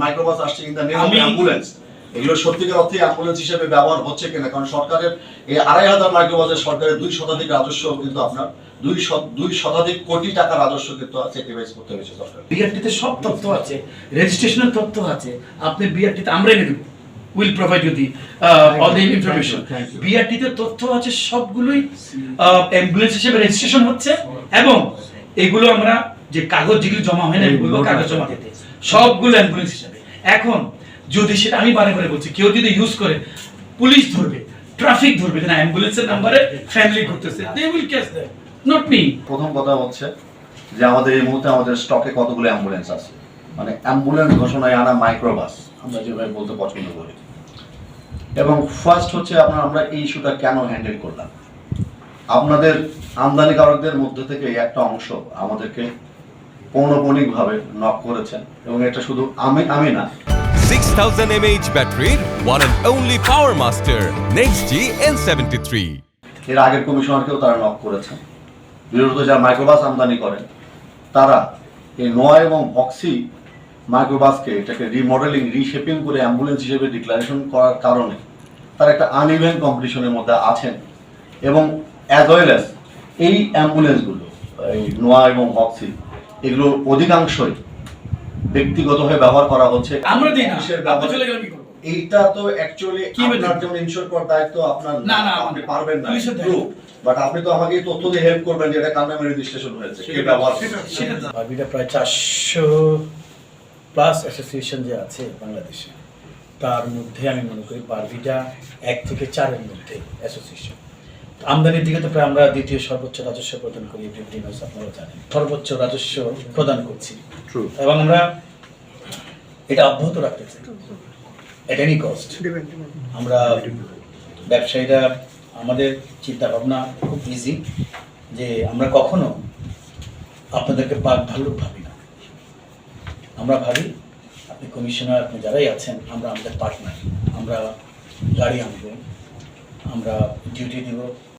Microbus আসছে in the name of ambulance এগুলো সত্যিকার অর্থে অ্যাম্বুলেন্স হিসেবে ব্যবহার হচ্ছে কিনা? কারণ সরকারের এই আড়াই হাজার মাইক্রোবাসের সরকারের দুই শতাধিক রাজস্ব কিন্তু আপনার দুই দুই শতাধিক কোটি টাকা রাজস্ব কিন্তু স্যাক্রিফাইস করতে হয়েছে সরকার বিআরটিতে সব তথ্য আছে রেজিস্ট্রেশনের তথ্য আছে আপনি বিআরটিতে আমরা এনে দেবো। Will provide you the all the information বিআরটিতে তথ্য আছে সবগুলোই অ্যাম্বুলেন্স হিসেবে রেজিস্ট্রেশন হচ্ছে এবং এগুলো আমরা যে কাগজ যেগুলো জমা হয় না এগুলো কাগজ জমা দিতে। সবগুলো অ্যাম্বুলেন্স হিসাবে। এখন যদি সেটা আমি বারে বারে বলছি, কেউ যদি ইউজ করে পুলিশ ধরবে ট্রাফিক ধরবে না অ্যাম্বুলেন্সের নাম্বারে ফ্যামিলি ঘুরতেছে they will catch that not me প্রথম কথা হচ্ছে যে আমাদের এই মুহূর্তে আমাদের স্টকে কতগুলো অ্যাম্বুলেন্স আছে? মানে অ্যাম্বুলেন্স ঘোষণায় আনা মাইক্রোবাস আমরা যেভাবে বলতে পছন্দ করি। এবং ফার্স্ট হচ্ছে আপনার, আমরা এই ইস্যুটা কেন হ্যান্ডেল করলাম? আপনাদের আমদানিকারকদের মধ্যে থেকে একটা অংশ আমাদেরকে পৌনপণিকভাবে নক করেছেন এবং এটা শুধু আমি আমি না। 6000 mAh battery, one and only Power Master, NextG N73. এর আগের কমিশনারকেও তারা নক করেছেন। বিশেষত যারা মাইক্রোবাস আমদানি করেন তারা এই নয় এবং ভক্সি মাইক্রোবাসকে এটাকে রিমডেলিং রিশেপিং করে অ্যাম্বুলেন্স হিসেবে ডিক্লারেশন করার কারণে তারা একটা আনইভেন কম্পিটিশনের মধ্যে আছেন। এবং অ্যাজ ওয়েল অ্যাজ এই অ্যাম্বুলেন্সগুলো এই নোয়া এবং ভক্সি এগুলো অধিকাংশই ব্যক্তিগতভাবে ব্যবহার করা হচ্ছে। আমরা দিই না। চলে গেলে কি করব? এইটা তো অ্যাকচুয়ালি কি আপনার যেমন ইনশোর করার দায়িত্ব আপনার না, না, আপনি পারবেন না। পুলিশের দায়িত্ব। বাট আপনি তো আমাকে এই তথ্য দিয়ে হেল্প করবেন যে এটা কার নামে রেজিস্ট্রেশন হয়েছে কে ব্যবহার করছে। সেটা প্রায় চারশো প্লাস অ্যাসোসিয়েশন যে আছে বাংলাদেশে তার মধ্যে আমি মনে করি বারবিটা এক থেকে চারের মধ্যে অ্যাসোসিয়েশন আমদানির দিকে তো প্রায় আমরা দ্বিতীয় সর্বোচ্চ রাজস্ব প্রদান করি আপনারা জানেন। সর্বোচ্চ রাজস্ব প্রদান করছি. এবং আমরা এটা অব্যাহত রাখতে চাই। এট এনি কস্ট আমরা ব্যবসায়ীরা আমাদের চিন্তা ভাবনা খুব ইজি যে আমরা কখনো আপনাদেরকে বাঘ ভাল্লুক ভাবি না। আমরা ভাবি আপনি কমিশনার আপনি যারাই আছেন আমরা আমাদের পার্টনার আমরা গাড়ি আনব আমরা ডিউটি দিব